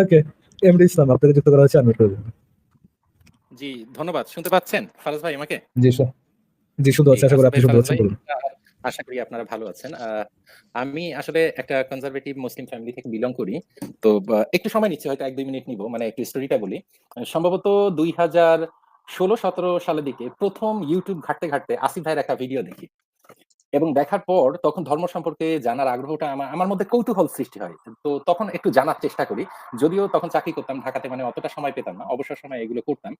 ওকে। MD ইসলাম আপনাকে যুক্ত করা হয়েছে করে। জি, ধন্যবাদ। শুনতে পাচ্ছেন ফারাজ ভাই আমাকে? জি, স জি, জি, আশা করি আপনি ভাই, বলুন। আশা করি আপনারা ভালো আছেন। আমি আসলে একটা কনজারভেটিভ মুসলিম ফ্যামিলি থেকে বিলং করি। তো একটু সময় নিচ্ছি হয়তো ১-২ মিনিট নিবো। মানে একটু স্টোরিটা বলি। সম্ভবত ২০১৬-১৭ সালের দিকে প্রথম ইউটিউব ঘাটতে ঘাটতে আসিফ ভাইয়ের একটা ভিডিও দেখি। এবং দেখার পর তখন ধর্ম সম্পর্কে জানার আগ্রহটা আমার আমার মধ্যে কৌতূহল সৃষ্টি হয়। তো তখন একটু জানার চেষ্টা করি। যদিও তখন চাকরি করতাম, ঢাকাতে মানে অতটা সময় পেতাম না। অবসর সময় এগুলো করতাম।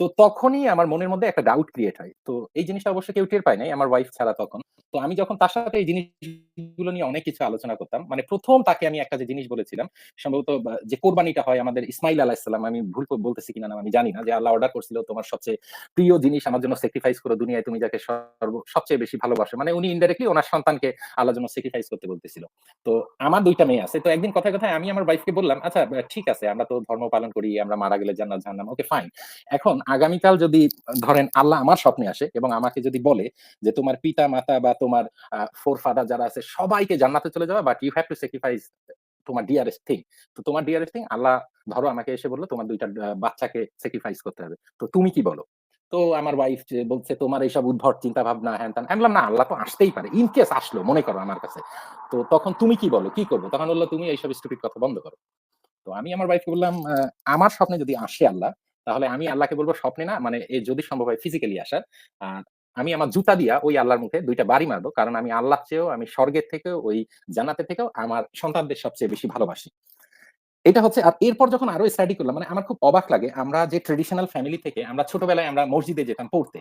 তো তখনই আমার মনের মধ্যে একটা ডাউট ক্রিয়েট হয়। তো এই জিনিসটা অবশ্য কেউ টের পায় নাই। আমার ওয়াইফ ছাড়া তখন। তো আমি যখন তার সাথে এই জিনিসগুলো নিয়ে অনেক কিছু আলোচনা করতাম। মানে প্রথম তাকে আমি একটা যে জিনিস বলেছিলাম, সম্ভবত যে কোরবানিটা হয় আমাদের ইসমাইল আলাইহিস সালাম আমি ভুল বলতেছি কিনা আমি জানি না। যে আল্লাহ অর্ডার করছিল তোমার সবচেয়ে প্রিয় জিনিস আমার জন্য স্যাক্রিফাইস করো দুনিয়ায় তুমি যাকে সর্ব সবচেয়ে বেশি ভালোবাসো। মানে উনি ইনডাইরেক্টলি ওনার সন্তানকে আল্লাহর জন্য স্যাক্রিফাইস করতে বলতেছিল। তো আমার দুইটা মেয়ে আছে। তো একদিন কথায়, কথায় আমি আমার ওয়াইফকে বললাম, "আচ্ছা ঠিক আছে আমরা তো ধর্ম পালন করি, আমরা মারা গেলে জান্নাত জাহান্নাম। Okay fine. এখন আগামীকাল যদি ধরেন আল্লাহ আমার স্বপ্নে আসে এবং আমাকে যদি বলে যে তোমার পিতা-মাতা বা তোমার আ ফোরফাদার যারা আছে সবাইকে জান্নাতে চলে যাবা but you have to sacrifice তোমার ডিয়ারেস্ট থিং। তো তোমার ডিয়ারেস্ট থিং আল্লাহ ধরো আমাকে এসে বলল তোমার দুইটা বাচ্চাকে স্যাক্রিফাইস করতে হবে। তো তুমি কি বলো?" তো আমার ওয়াইফ যে বলছে, "তোমার এইসব উদ্ভট চিন্তা ভাবনা হ্যান-ত্যান।" আমি বললাম, "না আল্লাহ তো আসতেই পারে। ইন কেস আসলো মনে করো আমার কাছে। তো তখন তুমি কি বলো? কি করব তখন বলল "তুমি এইসব স্টুপিড কথা বন্ধ করো।" তো আমি আমার ওয়াইফকে বললাম, "আ আমার স্বপ্নে যদি আসে আল্লাহ, তাহলে আমি আল্লাহকে বলব স্বপ্নে না মানে এ যদি সম্ভব হয় ফিজিক্যালি আসার। আমি আমার জুতা দিয়া ওই আল্লাহর মুখে দুইটা বাড়ি মারবো কারণ আমি আল্লাহ চেয়েও, আমি স্বর্গের থেকেও, ওই জানাতে থেকেও আমার সন্তানদের সবচেয়ে বেশি ভালোবাসি। এটা হচ্ছে, আর এরপর যখন আরও স্টাডি করলাম মানে আমার খুব অবাক লাগে, আমরা যে ট্রেডিশনাল ফ্যামিলি থেকে আমরা ছোটবেলায় আমরা মসজিদে যেতাম পড়তে।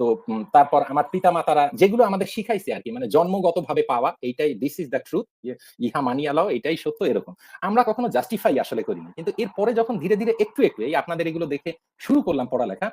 তো তারপর আমার পিতা-মাতারা যেগুলো আমাদের শিখাইছে আরকি মানে জন্মগতভাবে পাওয়া এইটাই দিস ইস দ্যা ট্রুথ ইহা মানিয়া লও এটাই সত্য এরকম। আমরা কখনো জাস্টিফাই আসলে করিনি। কিন্তু এরপরে যখন ধীরে, ধীরে একটু, একটু এই আপনাদের এগুলো দেখে শুরু করলাম পড়ালেখা।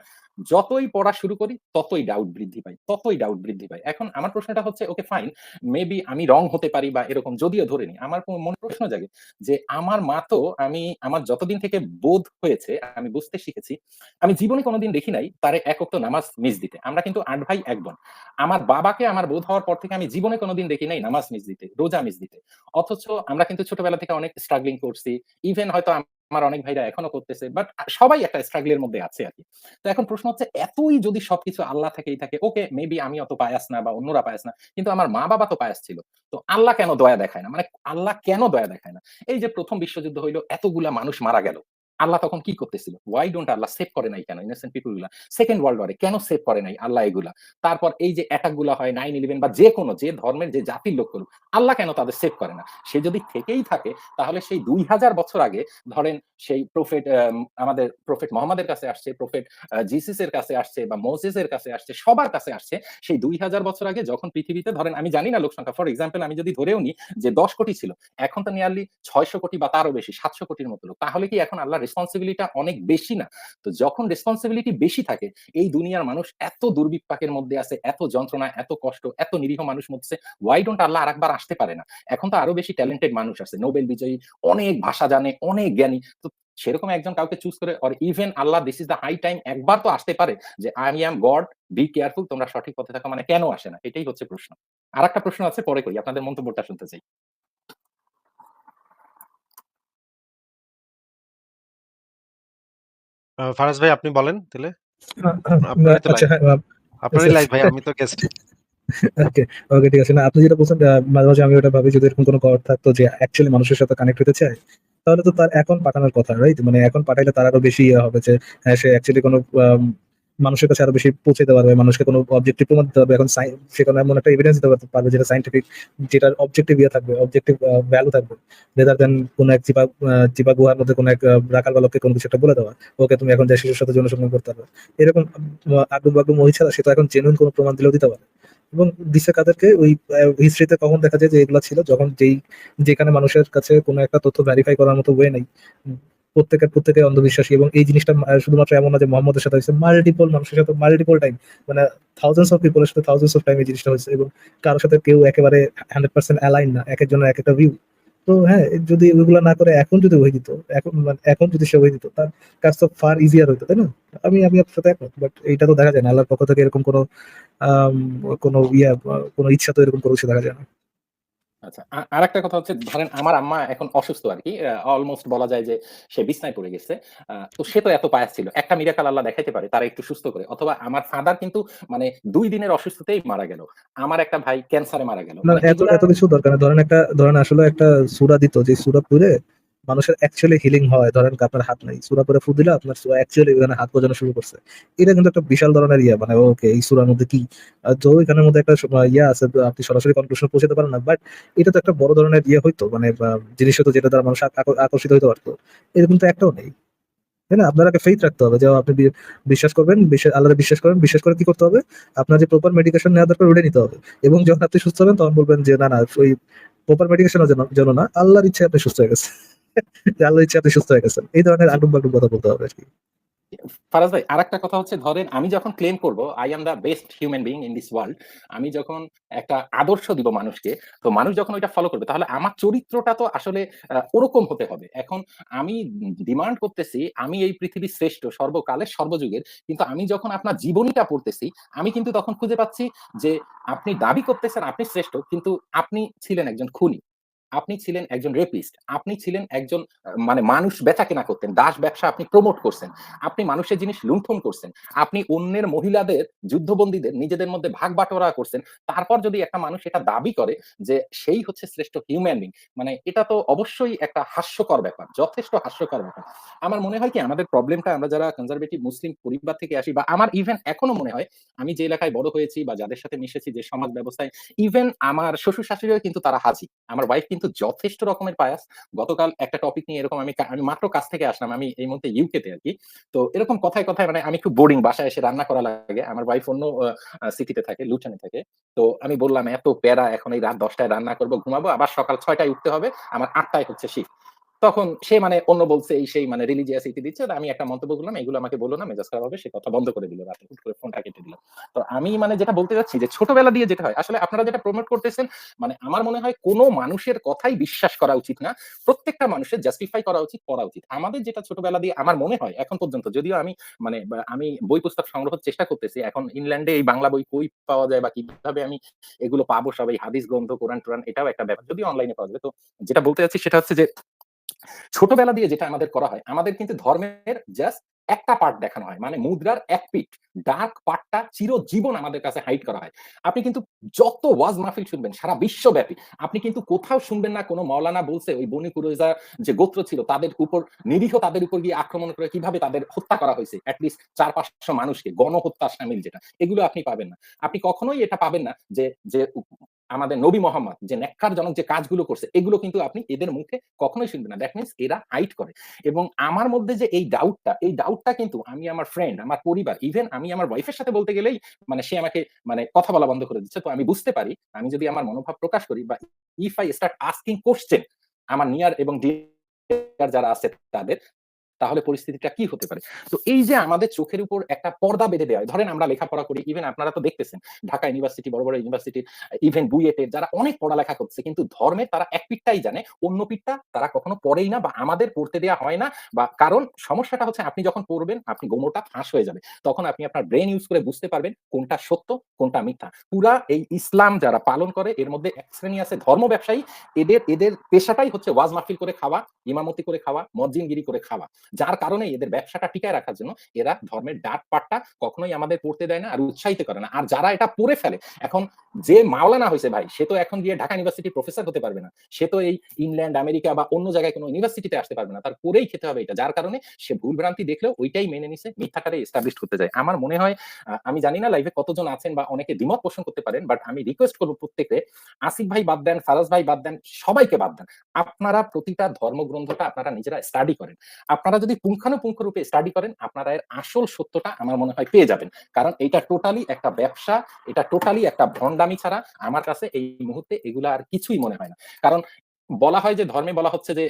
যতই পড়া শুরু করি ততই ডাউট বৃদ্ধি পায়, ততই ডাউট বৃদ্ধি পায়। এখন আমার প্রশ্নটা হচ্ছে ওকে ফাইন মেবি আমি রং হতে পারি বা এরকম যদিও ধরে নিই। আমার মনে প্রশ্ন জাগে যে আমার মা তো আমি আমার যতদিন থেকে বোধ হয়েছে আমি বুঝতে শিখেছি। আমি জীবনে কোনোদিন দেখি নাই তারে এক ওয়াক্ত নামাজ মিস দিতে। আমরা কিন্তু ৮ ভাই ১ বোন। আমার বাবাকে আমার বোধ হওয়ার পর থেকে আমি জীবনে কোনদিন দেখি নাই নামাজ মিস দিতে, রোজা মিস দিতে। অথচ আমরা কিন্তু ছোটবেলা থেকে অনেক স্ট্রাগলিং করছি। ইভেন হয়তো আমার অনেক ভাইরা এখনও করতেছে। বাট সবাই একটা স্ট্রাগল এর মধ্যে আছে আরকি। তো এখন প্রশ্ন হচ্ছে এতই যদি সবকিছু আল্লাহ থেকেই থাকে, ওকে মেবি আমি অত পায়াস না বা অন্যরা পায়াস না। কিন্তু আমার মা-বাবা তো পায়াস ছিল। তো আল্লাহ কেন দয়া দেখায় না? মানে আল্লাহ কেন দয়া দেখায় না? এই যে প্রথম বিশ্বযুদ্ধ হইল এতগুলা মানুষ মারা গেল। আল্লাহ তখন কি করতেছিল? ওয়াই ডোন্ট আল্লাহ সেভ করে নাই কেন? ইনোসেন্ট পিপলগুলা। 2nd ওয়ার্লড ওয়ার কেন সেভ করে নাই আল্লাহ এগুলা? তারপর এই যে অ্যাটাকগুলা হয় 9/11 বা যেকোনো যে ধর্মের যে জাতির লোক করুক, আল্লাহ কেন তাদের সেভ করে না? সে যদি থেকেই থাকে তাহলে সেই ২০০০ বছর আগে ধরেন সেই প্রফেট আমাদের প্রফেট মোহাম্মদের কাছে আসছে, প্রফেট জিসিস এর কাছে আসছে বা মোসেস এর কাছে আসছে, সবার কাছে আসছে। সেই ২০০০ বছর আগে যখন পৃথিবীতে ধরেন আমি জানি না লোক সংখ্যা। ফর এক্সাম্পল আমি যদি ধরেও নিই যে ১০ কোটি ছিল। এখন তো নিয়ারলি ৬০০ কোটি বা তারও বেশি ৭০০ কোটির মতো লোক। তাহলে কি এখন আল্লাহর রেসপনসিবিলিটি টা অনেক বেশি না? তো যখন রেসপনসিবিলিটি বেশি থাকে, এই দুনিয়ার মানুষ এত দুর্বিপাকের মধ্যে আছে, এত যন্ত্রণা, এত কষ্ট, এত নিরীহ মানুষ মরছে। হোয়াই ডোন্ট আল্লাহ আরেকবার আসতে পারে না? এখন তো আরও বেশি ট্যালেন্টেড মানুষ আছে। নোবেল বিজয়ী, অনেক ভাষা জানে, অনেক জ্ঞানী। তো সেরকম একজন কাউকে চুজ করে or even Allah this is the high time একবার তো আসতে পারে যে I am God be careful তোমরা সঠিক পথে থাকো মানে কেন আসে না? এটাই হচ্ছে প্রশ্ন। আরেকটা প্রশ্ন আছে পরে করি। আপনাদের মন্তব্যটা শুনতে চাই। ফারাজ ভাই আপনি বলেন তাহলে আপনারই আচ্ছা লাইভ। আচ্ছা। লাইভ ভাই আমি তো গেস্ট। ওকে, ওকে ঠিক আছে। না আপনি যেটা বলছেন মাঝে, মাঝে আমি ওটা ভাবি যদি এরকম কোনো গড থাকতো যে অ্যাকচুয়ালি মানুষের সাথে কানেক্ট হতে চায়, তাহলে তো তার এখন পাঠানোর কথা, রাইট? মানে এখন পাঠাইলে তার আরও বেশি ইয়ে হবে যে হ্যাঁ, সে অ্যাকচুয়ালি কোনো মানুষের কাছে আরও বেশি পৌঁছে দিতে পারবে। মানুষকে কোনো অবজেক্টিভ প্রমাণ দিতে পারবে। এখন সাই সে কোন এমন একটা এভিডেন্স দিতে পারবে যেটা সাইন্টিফিক যেটার অবজেক্টিভ ইয়ে থাকবে, অবজেক্টিভ ভ্যালু থাকবে। রেদার দেন কোনো এক চিপা চিপা গুহার মধ্যে কোনো এক রাখাল বালককে কোনো কিছু একটা বলে দেওয়া। ওকে তুমি এখন যাই শিশুর সাথে সম্পর্ক করতে পারবে। এরকম আ আদম-বাদম ওই ছাড়া সেটা এখন জেনুইন কোনো প্রমাণ দিলেও দিতে পারে। এবং দিছে কাদেরকে ওই হিস্ট্রিতে কখন দেখা যায় যে এগুলা ছিল যখন যেই যেখানে মানুষের কাছে কোনো একটা তথ্য ভেরিফাই করার মতো ওয়ে নাই। প্রত্যেকের, প্রত্যেকে অন্ধবিশ্বাসী এবং এই জিনিসটা শুধুমাত্র এমন না যে মোহাম্মদের সাথে হইছে, মাল্টিপল মানুষের সাথে মাল্টিপল টাইম মানে থাউজেন্ডস অফ পিপল এর সাথে থাউজেন্ডস অফ টাইম এই জিনিসটা হয়েছে এবং কারোর সাথে কেউ একেবারে 100% অ্যালাইন না। একেকজনের একেকটা ভিউ। তো হ্যাঁ, যদি ওইগুলা না করে এখন যদি হয়ে দিত, এখন মানে এখন যদি সে হয়ে দিত তার কাজ তো ফার ইজিয়ার হইতো, তাই না? আমি আমি আপনার সাথে একমত। বাট এইটা তো দেখা যায় না। আল্লাহর পক্ষ থেকে এরকম কোনো কোন ইয়া কোনো ইচ্ছা তো এরকম কোন কিছু দেখা যায় না। আচ্ছা। আর আরেকটা কথা হচ্ছে ধরেন আমার আম্মা এখন অসুস্থ আরকি। কি অলমোস্ট বলা যায় যে সে বিছনায় পড়ে গেছে। তো সে তো এত পায়াস ছিল। একটা মিরাকাল আল্লাহ দেখাইতে পারে তারা একটু সুস্থ করে। অথবা আমার ফাদার কিন্তু মানে দুই দিনের অসুস্থতেই মারা গেল। আমার একটা ভাই ক্যান্সারে মারা গেল। মানে এত এত কিছু দরকার ধরেন একটা ধরেন আসলে একটা সুরা দিত যে সূরা পড়লে মানুষের অ্যাকচুয়ালি হিলিং হয়। ধরেন আপনার হাত নাই। সুরা পড়ে ফু দিলে আপনার অ্যাকচুয়ালি হাত গজানো শুরু করছে। এটা কিন্তু একটা বিশাল ধরনের ইয়ে মানে ওকে এই সূরার মধ্যে কি তো এখানের মধ্যে একটা ইয়ে আছে আপনি সরাসরি কনক্লুশন পৌঁছাতে পারেন না। বাট এটা তো একটা বড় ধরনের ইয়ে হইতো মানে জিনিস হতো যেটা দ্বারা মানুষ আকর্ষিত হইতে পারতো এরকম তো একটাও নেই। তাই না? আপনাকে ফেইথ রাখতে হবে যে আপনি বিশ্বাস করবেন, বিশ্বাস আল্লাহরে বিশ্বাস করেন। বিশ্বাস করে কি করতে হবে? আপনার যে প্রপার মেডিকেশন নেওয়া দরকার ওইটা নিতে হবে। এবং যখন আপনি সুস্থ হবেন তখন বলবেন যে না, না ওই প্রপার মেডিকেশন জন্য না। আল্লাহর ইচ্ছে আপনি সুস্থ হয়ে গেছেন। যে আল্লাহর ইচ্ছায় আপনি সুস্থ হয়ে গেছেন। এই ধরনের আডুম-বাডুম কথা বলতে হবে। ফারাজ ভাই আরেকটা কথা হচ্ছে ধরেন আমি যখন ক্লেম করব am the best human being in this world আমি যখন একটা আদর্শ দিব মানুষকে, তো মানুষ যখন ওইটা ফলো করবে তাহলে আমার চরিত্রটা তো আসলে ওরকম হতে হবে। এখন আমি ডিমান্ড করতেছি আমি এই পৃথিবীর শ্রেষ্ঠ সর্বকালের সর্বযুগের। কিন্তু আমি যখন আপনার জীবনীটা পড়তেছি, আমি কিন্তু তখন খুঁজে পাচ্ছি যে আপনি দাবি করতেছেন আপনি শ্রেষ্ঠ কিন্তু আপনি ছিলেন একজন খুনি। আপনি ছিলেন একজন রেপিস্ট। আপনি ছিলেন একজন মানে মানুষ বেচা-কেনা করতেন। দাস ব্যবসা আপনি প্রমোট করছেন। আপনি মানুষের জিনিস লুণ্ঠন করছেন। আপনি অন্যের মহিলাদের, যুদ্ধবন্দীদের, নিজেদের মধ্যে ভাগ বাটোয়ারা করছেন। তারপর যদি একটা মানুষ এটা দাবি করে যে সেই হচ্ছে শ্রেষ্ঠ হিউম্যান বিং মানে এটা তো অবশ্যই একটা হাস্যকর ব্যাপার। যথেষ্ট হাস্যকর ব্যাপার। আমার মনে হয় কি, আমাদের প্রবলেমটা আমরা যারা কনজারভেটিভ মুসলিম পরিবার থেকে আসি বা আমার ইভেন এখনও মনে হয়, আমি যে এলাকায় বড় হয়েছি বা যাদের সাথে মিশেছি যে সমাজ ব্যবস্থায় ইভেন আমার শ্বশুর-শাশুড়িও কিন্তু তারা হাজি। আমার ওয়াইফ কিন্তু যথেষ্ট রকমের পায়াস। গতকাল একটা টপিক নিয়ে এরকম আমি আমি মাত্র কাজ থেকে আসলাম। আমি এই মুহূর্তে ইউকে তে আরকি। তো এরকম কথায়, কথায় মানে আমি খুব বোরিং বাসায় এসে রান্না করা লাগে। আমার ওয়াইফ অন্য সিটিতে থাকে, লুটনে থাকে। তো আমি বললাম এত প্যারা এখন এই রাত দশটায় রান্না করব ঘুমাবো। আবার সকাল ছয়টায় উঠতে হবে। আমার আটটায় হচ্ছে শিফট। তখন সে মানে অন্য বলছে এই সেই মানে রিলিজিয়াস ইতি দিচ্ছে। আমি একটা মন্তব্য করলাম, "এগুলো আমাকে বলো না, মেজাজ খারাপ হবে।" সে কথা বন্ধ করে দিল রাতে। হুট করে ফোনটা কেটে দিল। তো আমি মানে যেটা বলতে চাচ্ছি যে ছোটবেলা দিয়ে যেটা হয়, আসলে আপনারা যেটা প্রমোট করতেছেন মানে আমার মনে হয় কোন মানুষের কথাই বিশ্বাস করা উচিত না। প্রত্যেকটা মানুষের জাস্টিফাই করা উচিত, করা উচিত। আমাদের যেটা ছোটবেলা দিয়ে আমার মনে হয় এখন পর্যন্ত যদিও আমি মানে আমি বই পুস্তক সংগ্রহের চেষ্টা করতেছি। এখন ইংল্যান্ডে এই বাংলা বই কই পাওয়া যায় বা কীভাবে আমি এগুলো পাবো সব এই হাদিস গ্রন্থ, কোরআন-টোরান এটাও একটা ব্যাপার। যদিও অনলাইনে পাওয়া যাবে। তো যেটা বলতে চাচ্ছি সেটা হচ্ছে যে ছোটবেলা দিয়ে যেটা আমাদের করা হয়, আমাদের কিন্তু ধর্মের জাস্ট একটা পার্ট দেখানো হয়। মানে মুদ্রার এক পিঠ। ডার্ক পার্টটা চিরজীবন আমাদের কাছে হাইড করা হয়। আপনি কিন্তু যত ওয়াজ মাহফিল শুনবেন সারা বিশ্বব্যাপী, আপনি কিন্তু কোথাও শুনবেন না কোন মাওলানা বলছে ওই বনি কুরাইজা যে গোত্র ছিল তাদের উপর নিরীহ তাদের উপর গিয়ে আক্রমণ করে কীভাবে তাদের হত্যা করা হয়েছে। এট লিস্ট ৪-৫০০ মানুষকে গণহত্যা সামিল যেটা। এগুলো আপনি পাবেন না। আপনি কখনোই এটা পাবেন না যে যে আমাদের নবী মোহাম্মদ যে ন্যাক্কারজনক যে কাজগুলো করছে এগুলো কিন্তু আপনি এদের মুখে কখনোই শুনবেন না। দ্যাট মিনস এরা হাইড করে। এবং আমার মধ্যে যে এই ডাউটটা, এই ডাউটটা কিন্তু আমি আমার ফ্রেন্ড, আমার পরিবার, ইভেন আমি আমার ওয়াইফের সাথে বলতে গেলেই মানে সে আমাকে মানে কথা বলা বন্ধ করে দিচ্ছে। তো আমি বুঝতে পারি আমি যদি আমার মনোভাব প্রকাশ করি বা if I start asking question আমার নিয়ার এবং যারা আছে তাদের তাহলে পরিস্থিতিটা কি হতে পারে? তো এই যে আমাদের চোখের উপর একটা পর্দা বেঁধে দেওয়া ধরেন আমরা লেখাপড়া করি, ইভেন আপনারা তো দেখতেছেন ঢাকা ইউনিভার্সিটি, বড়, বড় ইউনিভার্সিটির ইভেন বুয়েটের যারা অনেক পড়ালেখা করছে কিন্তু ধর্মের তারা এক পিঠটাই জানে। অন্য পিঠটা তারা কখনো পড়েই না বা আমাদের পড়তে দেওয়া হয় না বা কারণ সমস্যাটা হচ্ছে আপনি যখন পড়বেন আপনি গোমরটা ফাঁস হয়ে যাবে। তখন আপনি আপনার ব্রেইন ইউজ করে বুঝতে পারবেন কোনটা সত্য, কোনটা মিথ্যা। পুরা এই ইসলাম যারা পালন করে এর মধ্যে এক শ্রেণি আছে ধর্ম ব্যবসায়ী। এদের এদের পেশাটাই হচ্ছে ওয়াজ মাহফিল করে খাওয়া, ইমামতি করে খাওয়া, মজ্জিনগিরি করে খাওয়া। যার কারণে এদের ব্যবসাটা টিকায় রাখার জন্য এরা ধর্মের ডার্ক পার্টটা কখনোই আমাদের পড়তে দেয় না আর উৎসাহিত করে না। আর যারা এটা পড়ে ফেলে এখন যে মাওলানা হয়েছে ভাই সে তো এখন গিয়ে ঢাকা ইউনিভার্সিটির প্রফেসর হতে পারবে না। সে তো এই ইংল্যান্ড, আমেরিকা বা অন্য জায়গায় কোন ইউনিভার্সিটিতে আসতে পারবে না। তার পড়েই খেতে হবে এটা। যার কারণে সে ভুল ভ্রান্তি দেখলেও ওইটাই মেনে নিছে, মিথ্যাটারে এস্টাবলিশড করতে যায়। আমার মনে হয় আমি জানি না লাইভে কতজন আছেন বা অনেকে দ্বিমত পোষণ করতে পারেন। বাট আমি রিকোয়েস্ট করব প্রত্যেককে আসিফ ভাই বাদ দেন, ফারাজ ভাই বাদ দেন, সবাইকে বাদ দেন। আপনারা প্রতিটা ধর্মগ্রন্থটা আপনারা নিজেরা স্টাডি করেন। আপনারা যদি পুঙ্খানুপুঙ্খ রূপে স্টাডি করেন আপনারা এর আসল সত্যটা আমার মনে হয় পেয়ে যাবেন। কারণ এটা টোটালি একটা ব্যবসা, এটা টোটালি একটা ভন্ডামি ছাড়া আমার কাছে এই মুহূর্তে এগুলা আর কিছুই মনে হয় না। কারণ বলা হয় যে ধর্মে বলা হচ্ছে যে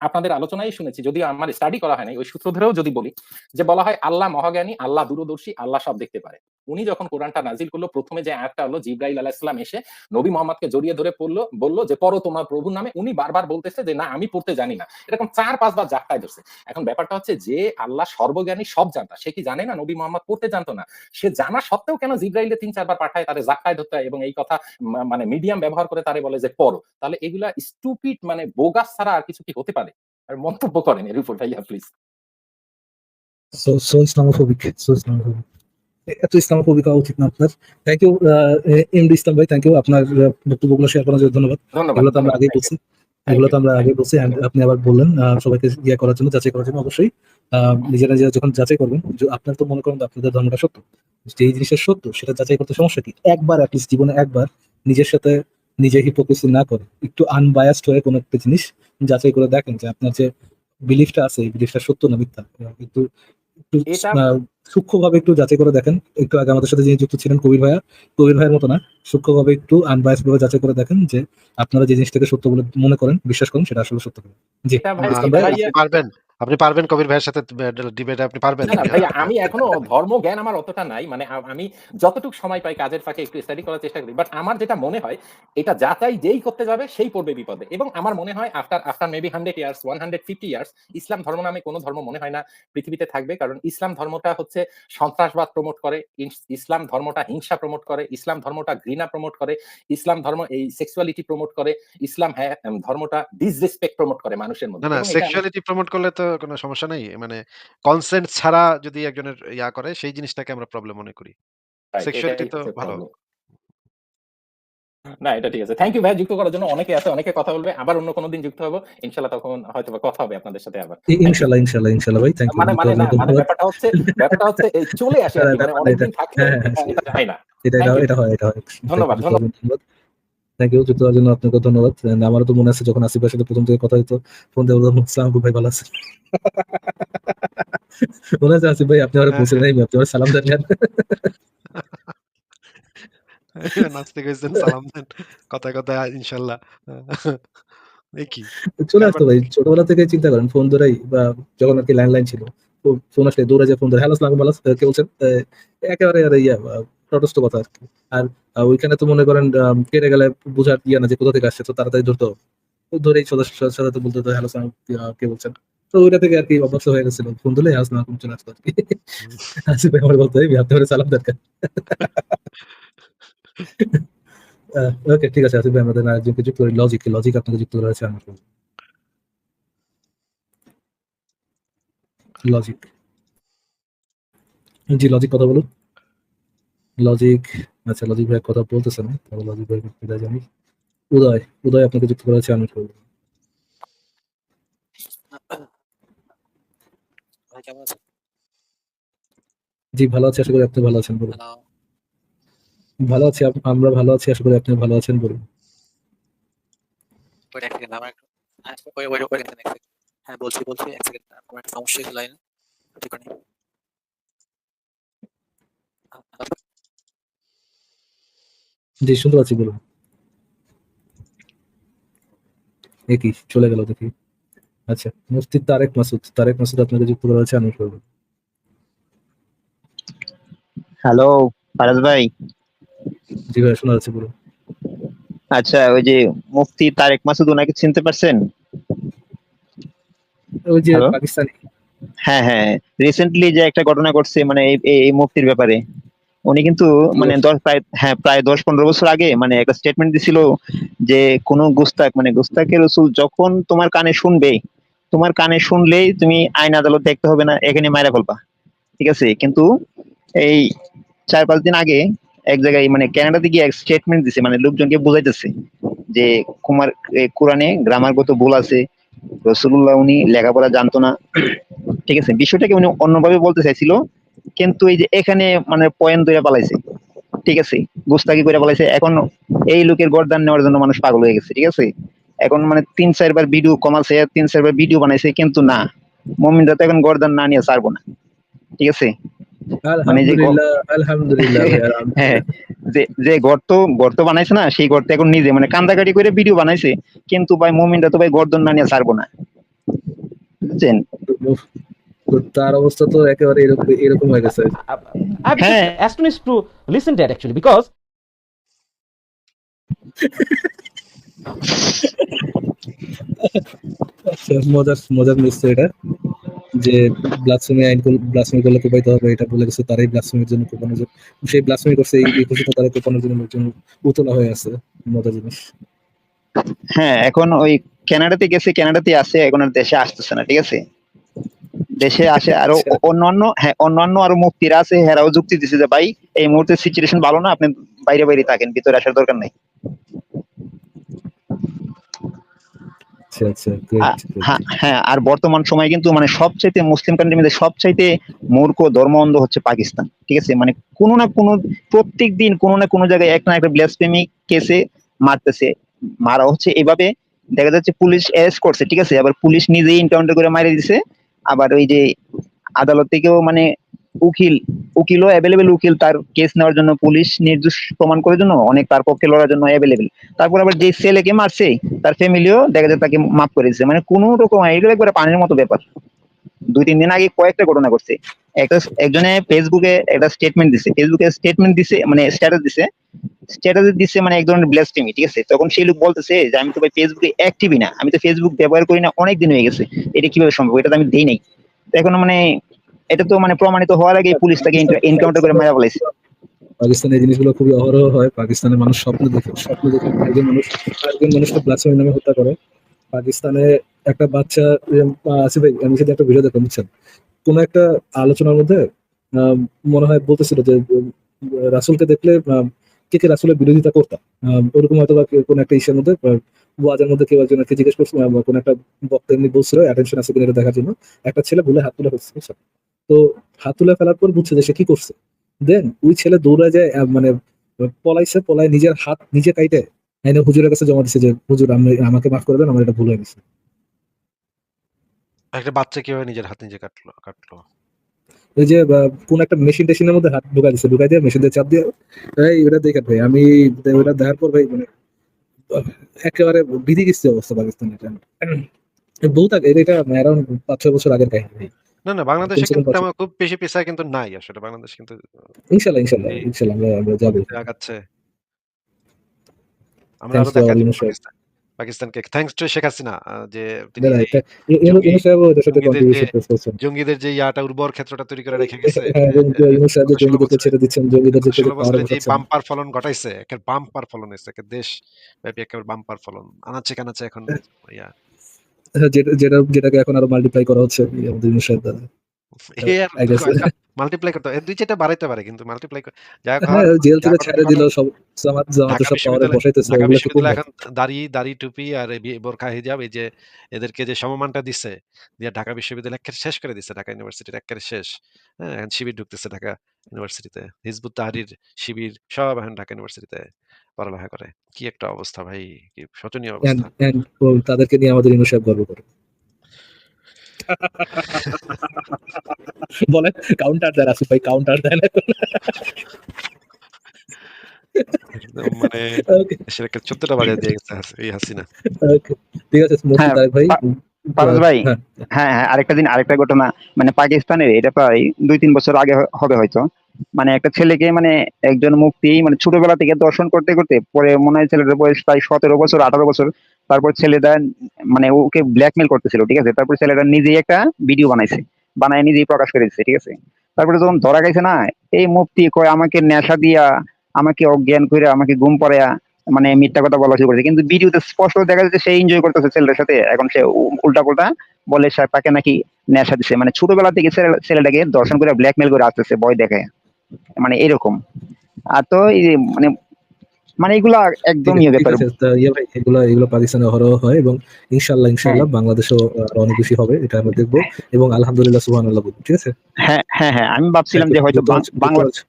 আপনাদের আলোচনায় শুনেছি যদি আমার স্টাডি করা হয়নি। ওই সূত্র ধরেও যদি বলি যে বলা হয় আল্লাহ মহাজ্ঞানী, আল্লাহ দূরদর্শী, আল্লাহ সব দেখতে পারে। উনি যখন কোরআনটা নাজিল করল, প্রথমে যে আয়াতটা হলো, জিব্রাইল আলাহ ইসলাম এসে নবী মোহাম্মদকে জড়িয়ে ধরে পড়ল, বলল যে, পড়ো তোমার প্রভুর নামে। উনি বারবার বলতেছে যে, না, আমি পড়তে জানি না। এরকম চার, পাঁচবার জাক্কায় ধরছে। এখন ব্যাপারটা হচ্ছে যে, আল্লাহ সর্বজ্ঞানী সব জানতা। সে কি জানে না নবী মোহাম্মদ পড়তে জানতো না? সে জানা সত্ত্বেও কেন জিব্রাইলে তিন, চারবার পাঠায়, তারে জাক্কায় ধরতে এবং এই কথা মানে মিডিয়াম ব্যবহার করে তারে বলে যে, পড়ো। তাহলে এগুলা স্টুপিড মানে বোগাস ছাড়া আর কিছু কি হতে পারে? আর মন্তব্য করেন এর উপর, ভাইয়া please so so Islamophobic so Islamophobic এত ইসলামোফোবিক হওয়া উচিত না আপনার। থ্যাংক ইউ এমডি ইসলাম ভাই থ্যাংক ইউ আপনার বক্তব্যগুলো শেয়ার করার জন্য ধন্যবাদ। এগুলো তো আমরা আগেই বলছি। এগুলো তো আমরা আগে বলছি আপনি আবার বললেন সবাইকে ইয়ে করার জন্য যাচাই করার জন্য অবশ্যই। নিজেরা নিজেরা যখন যাচাই করবেন যে আপনার তো মনে করেন আপনাদের ধর্মটা সত্য যে এই জিনিসটা সত্য সেটা যাচাই করতে সমস্যা কি? একবার অ্যাটলিস্ট জীবনে একবার নিজের সাথে নিজে হিপোক্রেসি না করে একটু আনবায়াসড হয়ে কোনো একটা জিনিস যাচাই করে দেখেন যে আপনার যে বিলিফটা আছে এই বিলিফটা সত্য না মিথ্যা। একটু একটু এটা- সূক্ষ্মভাবে একটু যাচাই করে দেখেন। একটু আগে আমাদের সাথে যিনি যুক্ত ছিলেন কবির ভাইয়া কবির ভাইয়ের মতো না সূক্ষ্মভাবে একটু আনবায়াস ভাবে যাচাই করে দেখেন যে আপনারা যে জিনিসটাকে সত্য বলে মনে করেন বিশ্বাস করেন সেটা আসলে সত্য কিনা। জি। পারবেন। আপনি পারবেন কবির ভাইয়ের সাথে ডিবেটে আপনি পারবেন। আমি এখনও ধর্ম জ্ঞান আমার অতটা নাই মানে আমি যতটুকু সময় পাই কাজের ফাঁকে একটু স্টাডি করার চেষ্টা করি বাট আমার যেটা মনে হয় এটা যাচাই যেই করতে যাবে সেই পড়বে বিপদে। এবং আমার মনে হয় after after maybe hundred years one hundred fifty years ইসলাম ধর্ম নামে কোনো ধর্ম মনে হয় না পৃথিবীতে থাকবে কারণ ইসলাম ধর্মটা হচ্ছে সন্ত্রাসবাদ প্রমোট করে ইসলাম ধর্মটা হিংসা প্রমোট করে ইসলাম ধর্মটা ঘৃণা প্রমোট করে ইসলাম ধর্ম এই সেক্সুয়ালিটি প্রমোট করে ইসলাম হ্যাঁ ধর্মটা ডিসরেসপেক্ট প্রমোট করে মানুষের মধ্যে। না না সেক্সুয়ালিটি প্রমোট করলে তো কোনো সমস্যা নেই। মানে কনসেন্ট ছাড়া যদি একজনের ইয়া করে সেই জিনিসটাকে আমরা প্রবলেম মনে করি। এটাই তো হচ্ছে ভালো। না এটা ঠিক আছে। থ্যাংক ইউ ভাই যুক্ত করার জন্য অনেকে আছে অনেকে কথা বলবে আবার অন্য কোনো দিন যুক্ত হব। ইনশাল্লাহ তখন হয়তো বা কথা হবে আপনাদের সাথে আবার। ই- ইনশাল্লাহ ইনশাল্লাহ ইনশাল্লাহ ভাই থ্যাংক ইউ মানে মানে না মানে ব্যাপারটা হচ্ছে ব্যাপারটা হচ্ছে এই চলে আসে আর কি, মানে এটা- অনেকদিন থাকলে হ্যাঁ, হ্যাঁ, এটা- এটা না। এটা এটা you. এটা হয় এটা হয়। ধন্যবাদ, ধন্যবাদ। থ্যাংক ইউ যুক্ত হওয়ার জন্য আপনাকে ধন্যবাদ আমারও তো মনে আছে যখন আসিফের সাথে প্রথম থেকে কথা হতো ফোন বলতাম আসসালাম ভাই ভালো আছেন। মনে আছে আসিফ ভাই আপনি আমার পৌঁছে নাই আপনি আমার সালাম দেন নাচতে গেছেন সালাম দেন। কথায় কথায় ইনশাল্লাহ। কি? চলে আসতো ভাই ছোটবেলা থেকে চিন্তা করেন ফোন ধরেই বা যখন আর কি ল্যান্ডলাইন ছিল ফোন আসলে দৌড়ে যে ফোন ধরে হ্যালো সালাম ভালো? কে বলছেন? একেবারে আর ইয়া তটস্থ কথা আর কি। আর ওইখানে তো মনে করেন কেটে গেলে বোঝার ইয়া না যে কোথা থেকে আসছে তো তাড়াতাড়ি ধরতো তো ধরেই সদস্য সাথে বলতো হ্যালো আহ, কে বলছেন? তো ওইটা থেকে আর কি অভ্যস্ত হয়ে গেছিল। ফোন দিলে চলে আসতো আর কি। আসিফ আমার বলতো এই আপনি সালাম দরকার। ওকে ঠিক আছে আসিফ ভাই আমাদের আরেকজনকে যুক্ত করি। লজিক লজিক আপনাকে যুক্ত করা হয়েছে আমার লজিক জি লজিক কথা বলুন। লজিক আচ্ছা লজিক ভাই কথা বলতেছে না তাহলে লজিক ভাই বিদায় জানি উদয় উদয় আপনাকে যুক্ত করা হয়েছে আমি করব। জি ভালো আছি আশা করি আপনি ভালো আছেন বলুন। ভালো আছি আমরা ভালো আছি আশা করি আপনি ভালো আছেন বলুন। একটু হ্যাঁ হ্যাঁ বলছি বলছি এক সেকেন্ড সমস্যা হয়েছে লাইনে ঠিক করে নিই। আহ, জি শুনতে পাচ্ছি বলুন এ কি চলে গেল দেখি। আচ্ছা মুফতি তারেক মাসুদ। তারেক মাসুদ আপনাকে যুক্ত করা হয়েছে আমি করব। হ্যালো ফারাজ ভাই। জি ভাই শোনা যাচ্ছে বলুন আচ্ছা ওই যে মুফতি তারেক মাসুদ ওনাকে চিনতে পারছেন? ওই যে? পাকিস্তানি। হ্যাঁ হ্যাঁ। রিসেন্টলি যে একটা ঘটনা ঘটছে মানে এই মুফতির ব্যাপারে। উনি কিন্তু মানে দশ প্রায় হ্যাঁ প্রায় দশ পনেরো বছর আগে মানে একটা স্টেটমেন্ট দিছিল যে কোন গুস্তাক মানে গুস্তাকের রসুল যখন তোমার কানে শুনবে তোমার কানে শুনলেই তুমি আইন আদালত দেখতে হবে না এখানে মায়েরা ফেলবা। ঠিক আছে? কিন্তু এই চার পাঁচ দিন আগে এক জায়গায় মানে কানাডাতে গিয়ে এক স্টেটমেন্ট দিছে মানে লোকজনকে বোঝাইতেছে যে কুমার কোরআনে গ্রামারগত ভুল আছে রসুল্লাহ উনি লেখাপড়া জানতো না। ঠিক আছে? বিষয়টাকে উনি অন্যভাবে বলতে চাইছিল কিন্তু এই যে এখানে মানে পয়েন্ট ধরে পালাইছে ঠিক আছে? গুস্তাকি করে পালাইছে। এখন এই লোকের গরদান নেওয়ার জন্য মানুষ পাগল হয়ে গেছে ঠিক আছে? এখন মানে তিন চারবার ভিডিও কমালছে তিন চারবার ভিডিও বানাইছে কিন্তু না। মমিনরা তো এখন গরদান না নিয়ে ছাড়বো না ঠিক আছে? মানে যে হ্যাঁ যে যে গর্ত গর্ত বানাইছে না সেই গর্ত এখন নিজে মানে কান্দাকাটি করে ভিডিও বানাইছে কিন্তু ভাই মমিনরা তো ভাই গর্দন না নিয়ে ছাড়বো না। বুঝছেন? তার অবস্থা তো একেবারে এরকম এরকম হয়ে গেছে। To that actually because আচ্ছা, মজার মজার এটা যে ব্লাসফেমি আইন ব্লাসফেমি করলে কোপাইতে হবে এটা বলে গেছে তারাই ব্লাসফেমির জন্য কোপানোর জন্য সেই ব্লাসফেমি করছে এই এই খুশিতে তারা কোপানোর জন্য লোকজন উতলা হয়ে আছে মজার জিনিস। হ্যাঁ এখন ওই কানাডাতে গেছে কানাডাতে আছে এখন আর দেশে আসতেছে না ঠিক আছে? দেশে আসে আরও আচ্ছা। অন্যান্য হ্যাঁ অন্যান্য আরও মুক্তিরা আছে হেরাও যুক্তি দিছে যে ভাই এই মুহূর্তে সিচুয়েশন ভালো না আপনি বাইরে বাইরে থাকেন ভিতরে আসার দরকার নাই। আচ্ছা আচ্ছা. হ্যাঁ হ্যাঁ আর বর্তমান সময়ে কিন্তু মানে সবচাইতে মুসলিম কান্ট্রির মধ্যে সবচাইতে মূর্খ ধর্ম অন্ধ হচ্ছে পাকিস্তান ঠিক আছে? মানে কোনো না কোনো প্রত্যেক দিন কোনো না কোনো জায়গায় একটা না একটা ব্লাসফেমিক কেসে মারতেছে। মারা হচ্ছে এভাবে দেখা যাচ্ছে পুলিশ অ্যারেস্ট করছে ঠিক আছে? আবার পুলিশ নিজেই এনকাউন্টার করে মারিয়ে দিছে। আবার ওই যে আদালত থেকেও মানে উকিল, উকিলও অ্যাভেলেবেল উকিল, তার কেস নেওয়ার জন্য পুলিশ নির্দোষ প্রমাণ করার জন্য অনেক তার পক্ষে লড়ার জন্য অ্যাভেলেবেল তারপর আবার যে ছেলেকে মারছে, তার ফ্যামিলিও দেখা যায় তাকে মাফ করে দিচ্ছে মানে কোনো রকম এগুলো একবারে পানির মতো ব্যাপার। দুই, তিন দিন আগে কয়েকটা ঘটনা করছে একটা একজনে ফেসবুকে একটা স্টেটমেন্ট দিছে। ফেসবুকে স্টেটমেন্ট দিছে মানে স্ট্যাটাস দিছে। স্ট্যাটাস দিছে মানে এক ধরনের ব্লাসফেমি ঠিক আছে? তখন সেই লোক বলতেছে যে, আমি তো ভাই ফেসবুকে অ্যাক্টিভই না। আমি তো ফেসবুক ব্যবহার করি না অনেক দিন হয়ে গেছে। এটা কীভাবে সম্ভব? এটা তো আমি দেই নাই। এখন মানে এটা তো মানে প্রমাণিত হওয়ার আগে পুলিশ তাকে এনকাউন্টার করে মারা বলেছে পাকিস্তানে এই জিনিসগুলো খুবই অহরহ হয়। পাকিস্তানের মানুষ স্বপ্ন দেখে স্বপ্ন দেখে একজন মানুষ আরেকজন মানুষকে ব্লাসফেমি নামে হত্যা করে। পাকিস্তানে একটা বাচ্চা আসিফ ভাই, আমি সেদিন একটা ভিডিও দেখলাম, বুঝছেন? কোন একটা আলোচনার মধ্যে মনে হয় বলতেছিল যে রাসূলকে দেখলে কে কে রাসূলের বিরোধিতা করতাম ওরকম হয়তো বা একটা ইসের মধ্যে ওয়াজের মধ্যে কেউ একজনকে জিজ্ঞেস করছিল কোন একটা বক্তা এমনি বলছিল অ্যাটেনশন আছে কিনা দেখার জন্য? একটা ছেলে ভুলে হাত তুলে ফেলছে? তো হাত তুলে ফেলার পর বুঝছে যে সে কি করছে। দেন ওই ছেলে দৌড়া যায় মানে পলাইছে পলাই নিজের হাত নিজে কাইটে হুজুরের কাছে জমা দিছে যে, হুজুর আমি আমাকে মাফ করে দেন, আমার এটা ভুল হয়ে গেছে। একটা বাচ্চা কীভাবে নিজের হাত নিজে কাটলো কাটলো? ওই যে কোন একটা মেশিন টেশিনের মধ্যে হাত ঢুকাই দিছে ঢুকাই দিয়ে মেশিন দিয়ে চাপ দিয়ে এই ওটা দেখেন ভাই আমি ওটা দেখার পর ভাই মানে একেবারে বিধি গেছে অবস্থা পাকিস্তানের এটা? বহুত আগে এটা অ্যারাউন্ড পাঁচ ছয় বছর আগের কাহিনী ভাই। না না বাংলাদেশে কিন্তু। তেমন খুব বেশি পেশায় কিন্তু নাই আসলে বাংলাদেশ কিন্তু ইনশাল্লাহ ইনশাল্লাহ ইনশাল্লাহ আমরা আমরা যাব। আগাচ্ছে। আমরা আরও দেখা পাকিস্তানকে। থ্যাঙ্কস টু শেখ হাসিনা যে জঙ্গিদের যে- ইয়াটা উর্বর ক্ষেত্রটা তৈরি করে রেখে গেছে হ্যাঁ বাম্পার ফলন ঘটাইছে একের বাম্পার ফলন হয়েছে একের দেশ ব্যাপী একেবারে বাম্পার ফলন আনাচ্ছে কানাচ্ছে এখন ইয়া। হ্যাঁ, যেটা যেটা যেটাকে এখন আরও মাল্টিপ্লাই করা হচ্ছে আমাদের ইউনুস দ্বারা এ. মাল্টিপ্লাই করতে দুই চারটা বাড়াইতে পারে কিন্তু মাল্টিপ্লাই যা হ্যাঁ জেল থেকে ছেড়ে দিল সব জামাতে ঢাকা সব পাওয়ারে বসাইতেছে? এখন দাড়ি দাড়ি টুপি আর বোরখা হিজাব এই যে এদেরকে যে সমমানটা দিয়ে ঢাকা বিশ্ববিদ্যালয় একেবারে শেষ করে দিচ্ছে ঢাকা ইউনিভার্সিটির একেবারে শেষ। হ্যাঁ এখন শিবির ঢুকতেছে ঢাকা ইউনিভার্সিটিতে। হিজবুত তাহারির শিবির সব এখন ঢাকা ইউনিভার্সিটিতে পড়ালেখা করে। কি একটা অবস্থা ভাই কি শোচনীয় অবস্থা। তাদেরকে নিয়ে আমাদের সাহেব গর্ব করে। বলে কাউন্টার দেন আসিফ ভাই কাউন্টার দেন মানে Okay, চোদ্দটা বাজার দিয়ে গেছে এই হাসিনা। ঠিক আছে হ্যাঁ, ভাই। পারস ভাই হ্যাঁ, হ্যাঁ হ্যাঁ আরেকটা দিন আরেকটা ঘটনা মানে পাকিস্তানের এটা প্রায় দুই তিন বছর আগে হবে হয়তো। মানে একটা ছেলেকে মানে একজন মুক্তি মানে ছোটবেলা থেকে দর্শন করতে করতে পরে মনে হয় ছেলেটার বয়স প্রায় সতেরো বছর আঠারো বছর তারপর ছেলেটা মানে ওকে ব্ল্যাকমেল করতেছিল, ঠিক আছে? তারপর ছেলেটা নিজেই একটা ভিডিও বানাইছে, বানায় নিজেই প্রকাশ করে দিচ্ছে ঠিক আছে? তারপরে যখন ধরা গেছে না, এই মুক্তি কয়, আমাকে নেশা দিয়া, আমাকে অজ্ঞান করে আমাকে ঘুম পড়ায়া মানে মিথ্যা কথা বলা শুরু করেছে। কিন্তু ভিডিওতে স্পষ্ট দেখা যাচ্ছে সে এনজয় করতেছে ছেলেটার সাথে। এখন সে উল্টা পাল্টা বলে তাকে নাকি নেশা দিছে। মানে ছোটবেলা থেকে ছেলেটাকে দর্শন করে ব্ল্যাকমেল করে আসতেছে, ভয় দেখে মানে এরকম। আর তো এই মানে মানে এগুলা একদম ইয়ে ব্যাপার এগুলো এগুলো পাকিস্তানে অহরহ হয় এবং ইনশাল্লাহ ইনশাল্লাহ বাংলাদেশেও অনেক বেশি হবে এটা আমরা দেখব। এবং আলহামদুলিল্লাহ সুবহানাল্লাহ ঠিক আছে? হ্যাঁ হ্যাঁ হ্যাঁ আমি ভাবছিলাম যে হয়তো বাং- যুক্তরাজ্য- বাংলা যুক্তরাজ্য-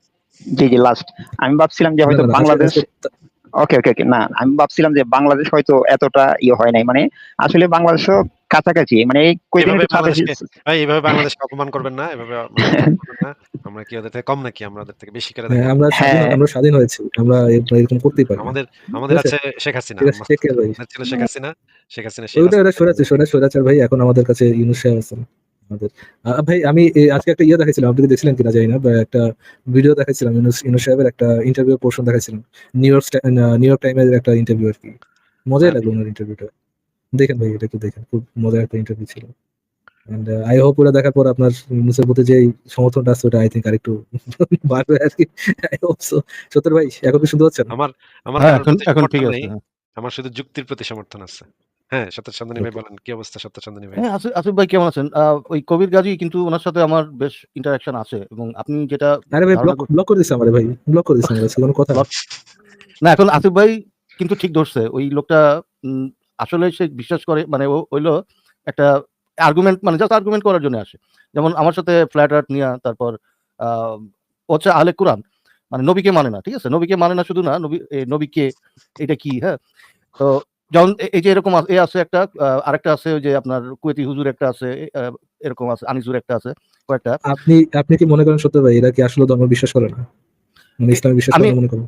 জি জি লাস্ট আমি ভাবছিলাম যে হয়তো না, বাংলাদেশ ওকে ওকে ওকে না আমি ভাবছিলাম যে বাংলাদেশ হয়তো এতটা ইয়ে হয় নাই। মানে আসলে বাংলাদেশও কাছাকাছি মানে এই একটু চাপে বাংলাদেশকে- ভাই এভাবে বাংলাদেশকে অপমান করবেন না এভাবে করবেন না। আমরা কি ওদের থেকে কম নাকি? আমরা ওদের থেকে বেশি করে হ্যাঁ, দেখি আমরা স্বাধীন হ্যাঁ। আমরা স্বাধীন হয়েছি। আমরা এরকম করতেই পারি। আমাদের আমাদের আছে? শেখ হাসিনা। আছে শেখ ভাই ছিল শেখ হাসিনা। শেখ হাসিনা ওটা হাসিনা। সরাচ্ছে সরা সরাচার ভাই এখন আমাদের কাছে ইউনুস সাহেব আছেন। আমাদের। ভাই আমি আজকে একটা ইয়ে দেখাইছিলাম আপনি দেখছিলেন কিনা জানি না একটা ভিডিও দেখাইছিলাম ইউনুস ইউনুস সাহেবের একটা ইন্টারভিউ পোর্শন দেখাইছিলাম। নিউ ইয়র্ক নিউ ইয়র্ক টাইমের একটা ইন্টারভিউ আর কি। মজাই লাগল ওনার ইন্টারভিউটা দেখেন ভাই এটা একটু দেখেন খুব মজার একটা ইন্টারভিউ ছিল। এন্ড আই হোপ ওটা দেখার পর আপনার ইউনুসের প্রতি যে সমর্থনটা আছে ওটা আই থিঙ্ক আরেকটু বাড়বে আর কি। আই হোপ সো সত্তর ভাই এখন কি শুনতে পাচ্ছেন? আমার আমার হ্যাঁ এখন এখন ঠিক আছে হ্যাঁ। আমার শুধু যুক্তির প্রতি সমর্থন আছে। হ্যাঁ সত্য চন্দনী ভাই বলেন কি অবস্থা সত্য চন্দনী ভাই? হ্যাঁ আসিফ ভাই কেমন আছেন? ওই কবির গাজী কিন্তু ওনার সাথে আমার বেশ ইন্টারাকশন আছে এবং আপনি যেটা আরে ভাই ব্লক ব্লক করে দিচ্ছে আমারে ভাই ব্লক করে দিচ্ছে আমার কোনো কথা না। এখন আসিফ ভাই কিন্তু ঠিক ধরছে। ওই লোকটা আসলে সে বিশ্বাস করে মানে ও হইল একটা আর্গুমেন্ট মানে জাস্ট আর্গুমেন্ট করার জন্য আসে। যেমন আমার সাথে ফ্ল্যাট আর্ট নিয়ে তারপর হচ্ছে আহলে কোরআন মানে নবীকে মানে না ঠিক আছে? নবীকে মানে না শুধু না নবী নবীকে এটা কি হ্যাঁ? তো যেমন এই যে এরকম এ আছে একটা আরেকটা আছে ওই যে আপনার কুয়েতি হুজুর একটা আছে এরকম আছে আনিসুর একটা আছে কয়েকটা। আপনি আপনি কি মনে করেন সত্য ভাই? এরা কি আসলে ধর্ম বিশ্বাস করে না? মানে ইসলামে বিশ্বাস করে আমি- মনে করেন?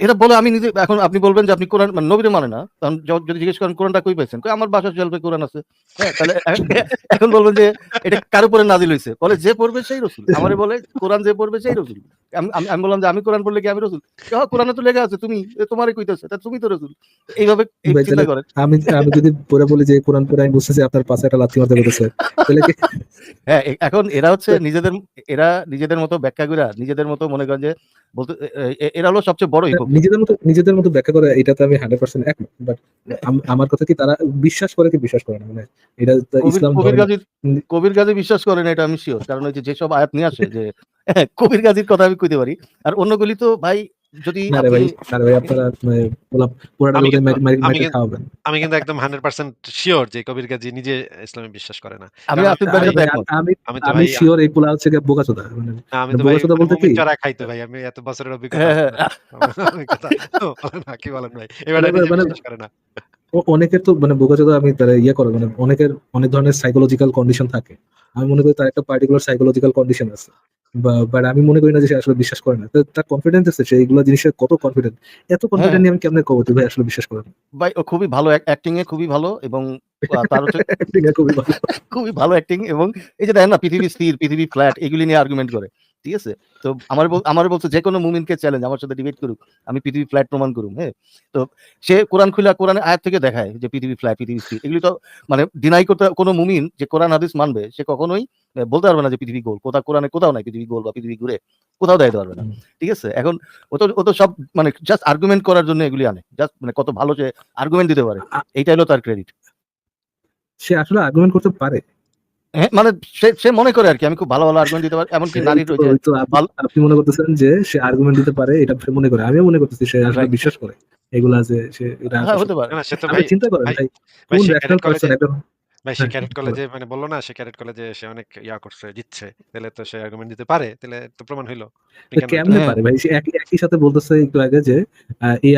এটা বলে আমি নিজে, এখন আপনি বলবেন যে আপনি কোরআন মানে নবীরে মানে না। কারণ যদি জিজ্ঞেস করেন, কোরআনটা কই পাইছেন? আমার বাসার জলপে কোরআন আছে। হ্যাঁ তাহলে এখন বলবেন যে এটা কার উপরে নাজিল হইছে? বলে যে পড়বে সেই রসুল। আমারে বলে, কোরআন যে পড়বে সেই রসুল। আমি আমি- বললাম যে আমি কোরআন পড়লে কি আমি রসুল? কয়, কোরআনে তো লেখা আছে তুমি তোমারই কইতেছে তা তুমি তো রসুল। এইভাবে চিন্তা করেন আমি আমি যদি পরে বলি যে কোরআন পড়ে আমি বুঝতেছি আপনার পাশে একটা লাথি মারতে পেরেছে তাহলে কি হ্যাঁ এখন এরা হচ্ছে নিজেদের এরা নিজেদের মতো ব্যাখ্যা করে নিজেদের মতো মনে করেন যে বলতে এরা হলো সবচেয়ে বড় hypocrite। নিজেদের মতো নিজেদের মতো ব্যাখ্যা করে এটাতে আমি হান্ড্রেড পার্সেন্ট একমত। বাট আমার কথা কি তারা বিশ্বাস করে কি বিশ্বাস করে না? মানে এটা কবির ইসলাম কবির গাজীর কবির গাজী বিশ্বাস করেন এটা আমি শিওর কারণ ওই যে যেসব আয়াত নিয়ে আসে যে কবির গাজীর কথা আমি কইতে পারি। আর অন্যগুলি তো ভাই যদি মানে, আমি কিন্তু- একদম হান্ড্রেড পার্সেন্ট শিওর যে কবির গাজী নিজে ইসলামে বিশ্বাস করে না। আমি আমি- তো ভাই শিওর এই পোলা হচ্ছে বোকাচোদা মানে আমি তো ভাই বলতে কি? চড়া খাইতো ভাই আমি এত বছরের অভিজ্ঞতা হ্যাঁ, হ্যাঁ। কি বলেন ভাই? এবার মানে- মানে- বিশ্বাস করে না। অনেকের তো মানে বোকাচোদা আমি তারা ইয়ে করে মানে অনেকের অনেক ধরনের সাইকোলজিক্যাল কন্ডিশন থাকে। আমি মনে করি তার একটা পার্টিকুলার সাইকোলজিক্যাল কন্ডিশন আছে। বাট আমি মনে করি না যে সে আসলে বিশ্বাস করে না। তার কনফিডেন্স আছে সে এইগুলো জিনিসের কত কনফিডেন্ট এত কনফিডেন্ট নিয়ে আমি কেমনে কব ভাই আসলে বিশ্বাস করে না? ভাই ও খুবই ভালো অ্যাক্টিং এ খুবই ভালো এবং তার খুবই ভালো। খুবই ভালো অ্যাক্টিং এবং এই যে দেখেন না পৃথিবী স্থির পৃথিবী ফ্ল্যাট এগুলি নিয়ে আর্গুমেন্ট করে ঠিক আছে? তো আমার আমার বলছে যে কোনো মুমিনকে চ্যালেঞ্জ আমার সাথে ডিবেট করুক আমি পৃথিবী ফ্ল্যাট প্রমাণ করুম হ্যাঁ? তো সে কোরআন খুলে কোরআন আয়াত থেকে দেখায় যে পৃথিবী ফ্ল্যাট পৃথিবী স্থির। এগুলি তো মানে ডিনাই করতে কোনো মুমিন যে কোরআন হাদিস মানবে সে কখনোই বলতে পারবে না যে পৃথিবী গোল। কোথাও কোরআনে কোথাও নাই পৃথিবী গোল বা পৃথিবী ঘুরে। কোথাও দেখাতে পারবে না। ঠিক আছে? এখন ও তো ও তো সব মানে জাস্ট আর্গুমেন্ট করার জন্য এগুলি আনে। জাস্ট মানে কত ভালো সে আর্গুমেন্ট দিতে পারে। আ- এইটা হলো তার ক্রেডিট সে আসলে আর্গুমেন্ট করতে পারে। হ্যাঁ মানে সে সে মনে করে আর কি আমি খুব ভালো ভালো আর্গুমেন্ট দিতে পারি। এমনকি নারীর তো আপনি- মনে করতেছেন যে সে আর্গুমেন্ট দিতে পারে এটা সে মনে করে। আমিও মনে করতেছি সে আসলে বিশ্বাস করে। এগুলা যে সে এটা হ্যাঁ হতে পারে। না, না, সে তো ভাই চিন্তা করেন ভাই- কোন পারসন ভাই সে বলো। কলেজে মানে বলল না সে ক্যাডেট কলেজে সে অনেক ইয়া করছে জিতছে তাহলে তো সে আর্গুমেন্ট দিতে পারে তাহলে তো প্রমাণ হইল। কেমনে হ্যাঁ। পারে ভাই? সে একই একই সাথে বলতেছে একটু আগে যে এই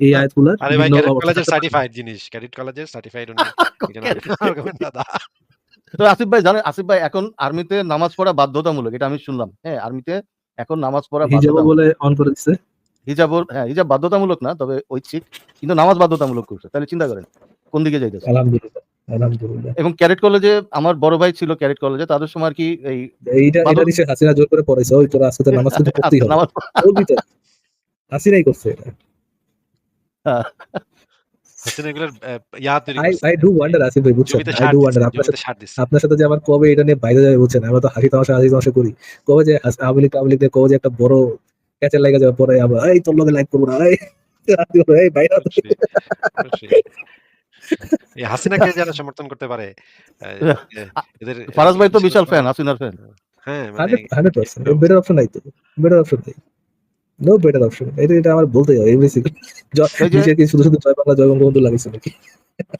এই আয়াতগুলো আরে ভাই ক্যাডেট কলেজের সার্টিফাইড জিনিস ক্যাডেট কলেজের সার্টিফাইড উনি argument দাদা। তো আসিফ ভাই জানেন আসিফ ভাই এখন আর্মিতে নামাজ পড়া বাধ্যতামূলক এটা আমি শুনলাম। হ্যাঁ আর্মিতে এখন নামাজ পড়া হিজাবও বাধ্যতামূলক। বলে অন করে দিচ্ছে হিজাব হ্যাঁ হিজাব বাধ্যতামূলক না তবে ঐচ্ছিক কিন্তু নামাজ বাধ্যতামূলক করছে তাহলে চিন্তা করেন। কোন দিকে যাইতেছে? আলহামদুলিল্লাহ আলহামদুলিল্লাহ। এবং ক্যাডেট কলেজে আমার বড় ভাই ছিল ক্যাডেট কলেজে তাদের সময় আর কি এই এইটা এটা নিশ্চয়ই হাসিনা জোর করে পড়েছে ওই তোরা আজকে তো নামাজ কিন্তু পড়তেই হবে হাসিনাই করছে এটা। হাসিনা এগুলোর ইয়া তৈরি I I do wonder Asif ভাই বুঝছেন? আই ডু ওয়ান্ডার আপনার সাথে যে আমার কবে এটা নিয়ে বাইরে যাবে বুঝছেন? আমরা তো হাসি তামাশা হাসি তামাশা করি। কবে যে আওয়ামী লীগ আওয়ামী লীগ কবে যে একটা বড় ক্যাচের লাগে যাবে পরে আবার এই তোর লগে লাইভ করব না এই বাইরে হাসিনাকে যারা সমর্থন করতে পারে এদের ফারাজ ভাই তো বিশাল ফ্যান হাসিনার ফ্যান হ্যাঁ মানে hundred hundred percent better option নাই তো বেটার অপশন নাই। নো বেটার অপশন এটা এটা আমার বলতেই হবে এভরি সিঙ্গেল এই কি শুধু শুধু জয় বাংলা জয় বঙ্গবন্ধু লাগিয়েছে নাকি?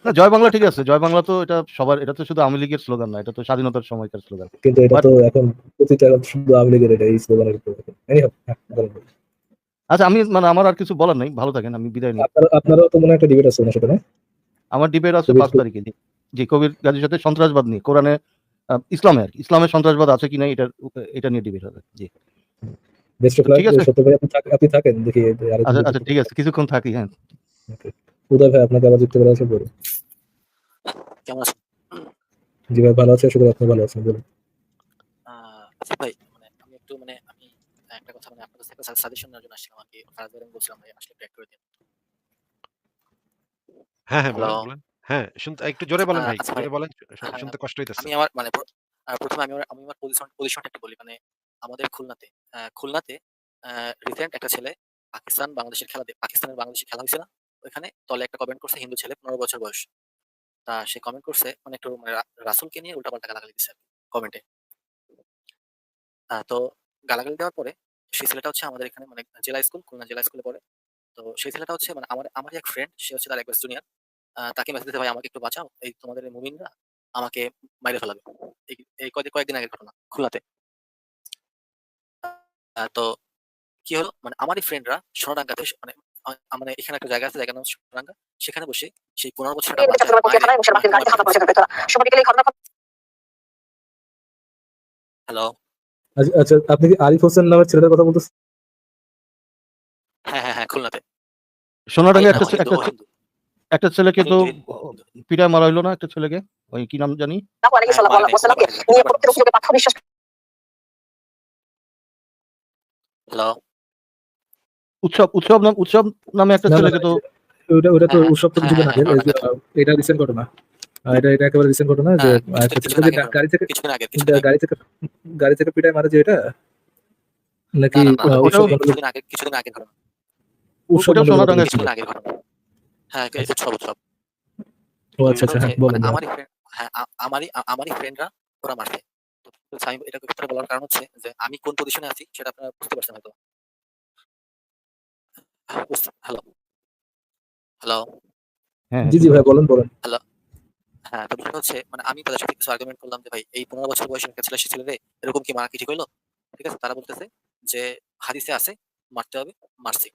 না, জয় বাংলা ঠিক আছে জয় বাংলা তো এটা সবার এটা তো শুধু আওয়ামী লীগের স্লোগান না এটা তো স্বাধীনতার সময়কার স্লোগান। কিন্তু এটা তো এখন প্রতিটা শুধু আওয়ামী লীগের এটা এই স্লোগানের উপর। Anyhow, হ্যাঁ। আচ্ছা আমি মানে আমার আর কিছু বলার নাই ভালো থাকেন আমি বিদায় নিই। আপনার আপনারও তো মনে হয় একটা ডিবেট আছে ওনার সাথে না? আমার ডিবেট আছে পাঁচ তারিখে। জি কবির গাজীর সাথে সন্ত্রাসবাদ নিয়ে কোরআনে ইসলামে আর কি। ইসলামে সন্ত্রাসবাদ আছে কিনা এটা এটা নিয়ে ডিবেট হবে জি। বেস্ট অফ লাক ঠিক আছে। আপনি থাকেন দেখি আচ্ছা আচ্ছা ঠিক আছে কিছুক্ষণ থাকি হ্যাঁ। উদয় ভাই আপনাকে আবার যুক্ত করা আছে বলুন। কেমন আছেন? জি ভাই ভালো আছে শুধু আপনি ভালো আছেন বলুন। ভাই মানে আমি একটু মানে আমি একটা কথা মানে আপনার কাছে একটা সাজেশন নেওয়ার জন্য আসছিলাম আর কি। ফারাজ ভাই বলছিলাম ভাই আসলে অ্যাড করে দিন। হ্যাঁ, হ্যাঁ, হ্যালো বলেন। হ্যাঁ, শুনতে একটু জোরে বলেন ভাই। আচ্ছা ভাই জোরে বলেন। শু হ্যাঁ, শুনতে কষ্ট হইতেছে। আমি আমার মানে প্র- আহ, প্রথমে আমি আমার আমি আমার পজিশন পজিশনটা একটু বলি মানে আমাদের খুলনাতে আহ, খুলনাতে রিসেন্ট একটা ছেলে পাকিস্তান বাংলাদেশের খেলা দে- পাকিস্তানের বাংলাদেশের খেলা হয়েছে না ওইখানে তলে একটা কমেন্ট করছে হিন্দু ছেলে পনেরো বছর বয়স তা সে কমেন্ট করছে মানে একটু মানে রা- রাসুলকে নিয়ে উল্টাপাল্টা গালাগালি দিচ্ছে কমেন্টে তো গালাগালি দেওয়ার পরে সেই ছেলেটা হচ্ছে আমাদের এখানে মানে জেলা স্কুল খুলনা জেলা স্কুলে পড়ে তো সেই ছেলেটা হচ্ছে মানে আমার আমার এক ফ্রেন্ড সে হচ্ছে তার একবার জুনিয়র তাকে মেসেজ দিতে ভাই আমাকে একটু বাঁচাও এই তোমাদের মুমিনরা আমাকে মাইরে ফেলাবে। এই কয়েক কয়েকদিন আগের ঘটনা খুলনাতে। আহ, তো কি হলো? মানে আমারই ফ্রেন্ডরা সোনাডাঙ্গাতে মানে মানে এখানে একটা জায়গা আছে জায়গার নাম সোনাডাঙ্গা সেখানে বসে সেই পনেরো বছর হ্যালো আচ্ছা আচ্ছা, আপনি কি আরিফ হোসেন নামের ছেলেটার কথা বলতেছেন? খুলনাতে। সোনাডাঙ্গা একটা একটা ছেলেকে তো। পিটায় মারা হইল না একটা ছেলেকে? ওই কি নাম জানি? হ্যাঁ। হ্যালো। উৎসব উৎসব নাম উৎসব নামে একটা ছেলেকে তো ওটা ওটা তো উৎসব তো হ্যাঁ, কিছুদিন হ্যাঁ, আহ, এটা রিসেন্ট ঘটনা। এটা এটা একেবারে রিসেন্ট ঘটনা যে আগে গাড়ি থেকে আগে গাড়ি থেকে গাড়ি থেকে পিটায় মারে যে এটা? নাকি কিছুদিন আগে কিছুদিন আগে ঘটনা। হ্যাঁ উৎসব উৎসব ও আচ্ছা আচ্ছা হ্যাঁ বলেন মানে আমারই হ্যাঁ আমারই আমারই ফ্রেন্ডরা ওরা মারছে। আমি এটা কথা বলার কারণ হচ্ছে যে আমি কোন পজিশনে আছি সেটা আপনারা বুঝতে পারছেন হয়তো। হ্যালো হ্যালো হ্যাঁ জি জি ভাই বলেন বলেন। হ্যাঁ তো বিষয়টা হচ্ছে মানে আমি তাদের সাথে কিছু আর্গুমেন্ট করলাম যে ভাই এই পনেরো বছর বয়সের একটা ছেলে সে ছেলে রে এরকম কি মারা কি ঠিক হইল? ঠিক আছে তারা বলতেছে যে হাদিসে আছে মারতে হবে মারছি।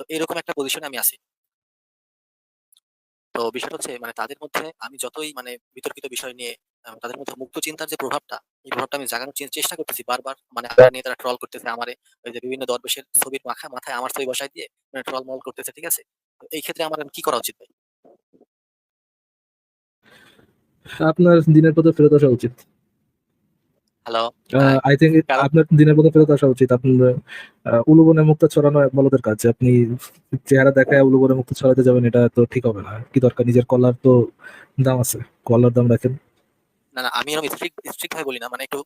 তো এরকম একটা পজিশনে আমি আছি। তো বিষয়টা হচ্ছে মানে তাদের মধ্যে আমি যতই মানে বিতর্কিত বিষয় নিয়ে তাদের মধ্যে মুক্ত চিন্তার যে প্রভাবটা, এই প্রভাবটা আমি জাগানোর চেষ্টা করতেছি বারবার। মানে আমার নিয়ে তারা ট্রল করতেছে আমারে, ওই যে বিভিন্ন দরবেশের ছবির মাথা মাথায় আমার ছবি বসাই দিয়ে মানে ট্রল মল করতেছে, ঠিক আছে? তো এই ক্ষেত্রে আমার কি করা উচিত ভাই? আপনার দিনের পথে ফেরত আসা উচিত। হ্যালো আই থিঙ্ক আপনার দিনের পথে ফেরত আসা উচিত। আপনার উলুবনে মুক্ত ছড়ানো এক বলদের কাজ। আপনি চেহারা দেখায় উলুবনে মুক্ত ছড়াতে যাবেন এটা তো ঠিক হবে না। কি দরকার? নিজের কলার তো দাম আছে। কলার দাম রাখেন। না না আমি এরকম স্ট্রিক্ট স্ট্রিক্ট ভাবে বলি না। মানে একটু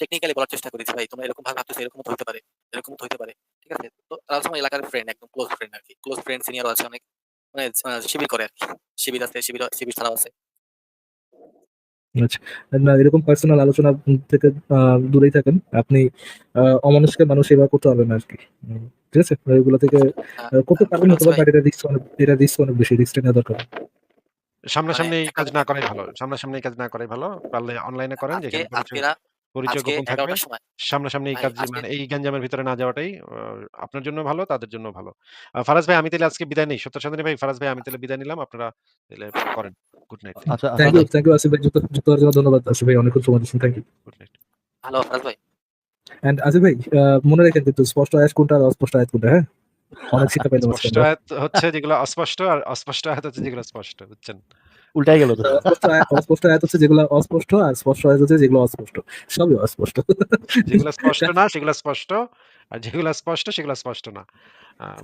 টেকনিক্যালি বলার চেষ্টা করেছি ভাই তোমরা এরকম ভাবে ভাবতেছো এরকম হতে পারে এরকম তো হতে পারে। ঠিক আছে? তো তারা হচ্ছে আমার এলাকার ফ্রেন্ড একদম ক্লোজ ফ্রেন্ড আর কি। ক্লোজ ফ্রেন্ড সিনিয়র আছে অনেক। মানে শিবির করে আর কি। শিবির আছে শিবির শিবির ছাড়াও আছে। না এরকম পার্সোনাল আলোচনা থেকে দূরেই থাকেন। আপনি আহ, অমানুষকে মানুষ সেবা করতে পারবেন না আর কি ঠিক আছে? এগুলো থেকে করতে পারবেন অথবা বাট এটা রিস্ক অনেক এটা রিস্ক অনেক বেশি রিস্ক নেওয়া দরকার। সামনাসামনি কাজ না করাই ভালো। সামনাসামনি কাজ না করাই ভালো। পারলে অনলাইনে করেন যেখানে পরিচয় আজকে গোপন থাকবে। সময় সামনাসামনি এই ভাই, কাজ আজকে- মানে এই গ্যাঞ্জামের ভিতরে না যাওয়াটাই আপনার জন্য ভালো, তাদের জন্য ভালো। ফারাজ ভাই আমি তাইলে আজকে বিদায় নেই। সত্য সন্ধানী ভাই, ফারাজ ভাই আমি তাইলে বিদায় নিলাম। আপনারা তাইলে করেন। Good night. আচ্ছা থ্যাংক আচ্ছা ইউ থ্যাংক ইউ আসিফ ভাই যুক্ত যুক্ত হওয়ার জন্য ধন্যবাদ আসিফ ভাই অনেকক্ষণ সময় দিচ্ছেন thank you good night. Hello Faraz ভাই এন্ড আসিফ ভাই আহ, মনে রাখেন কিন্তু স্পষ্ট আয়াত কোনটা আর অস্পষ্ট আয়াত কোনটা হ্যাঁ অনেক শিক্ষা আজকে স্পষ্ট আমরা। আয়াত হচ্ছে যেগুলো অস্পষ্ট আর অস্পষ্ট আয়াত হচ্ছে যেগুলো স্পষ্ট। বুঝছেন? উল্টাই গেল অস্পষ্ট আয়াত হচ্ছে যেগুলো অস্পষ্ট আর স্পষ্ট আয়াত হচ্ছে যেগুলো অস্পষ্ট সবই অস্পষ্ট যেগুলো স্পষ্ট না সেগুলো স্পষ্ট। আর যেগুলো স্পষ্ট সেগুলো স্পষ্ট না।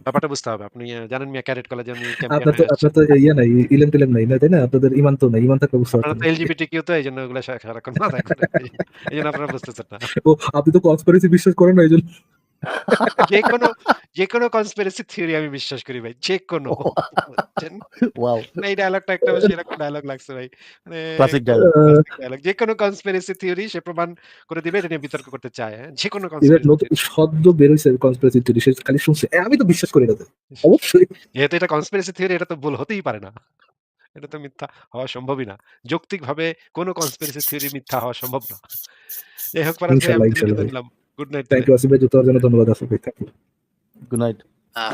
ব্যাপারটা বুঝতে হবে। আপনি জানেন মিয়া ক্যাডেট কলেজে চ্যাম্পিয়ন আপনার তো আপনার তো ইয়ে নাই ইলেম টিলেম নাই না তাই না আপনাদের ইমান তো নাই ইমান থাকলে বুঝতে আপনারা পারতেন তো এলজিবিটিকিউ তো এইজন্য ওগুলো সারাক্ষণ মাথায়। এইজন্য আপনারা বুঝতেছেন না। ও আপনি তো কনস্পিরেসি বিশ্বাস করেন না এই জন্য যেকোনো যেকোনো কনস্পিরেসি থিওরি আমি বিশ্বাস করি ভাই। যেকোনো। বুঝছেন? ওয়াও এই ডায়ালগটা একটা বেশি এরকম ডায়ালগ লাগছে ভাই। মানে ক্লাসিক ডায়লগ dialogue যেকোনো কনস্পিরেসি থিওরি সে প্রমাণ করে দিবে এটা নিয়ে বিতর্ক করতে চায়। যেকোনো এবার কনস্পিরেসি নতুন সদ্য বের হইছে কনস্পিরেসি থিওরি সে খালি শুনছে আমি তো বিশ্বাস করি না তো। অবশ্যই যেহেতু এটা কনস্পিরেসি থিওরি এটা তো ভুল হতেই পারে না। এটা তো মিথ্যা হওয়া সম্ভবই না। যৌক্তিকভাবে কোনো কনস্পিরেসি থিওরি মিথ্যা হওয়া সম্ভব না। যাই হোক good night thank you Asif ভাই জন্য ধন্যবাদ আসিফ ভাই থ্যাংক ইউ আহ,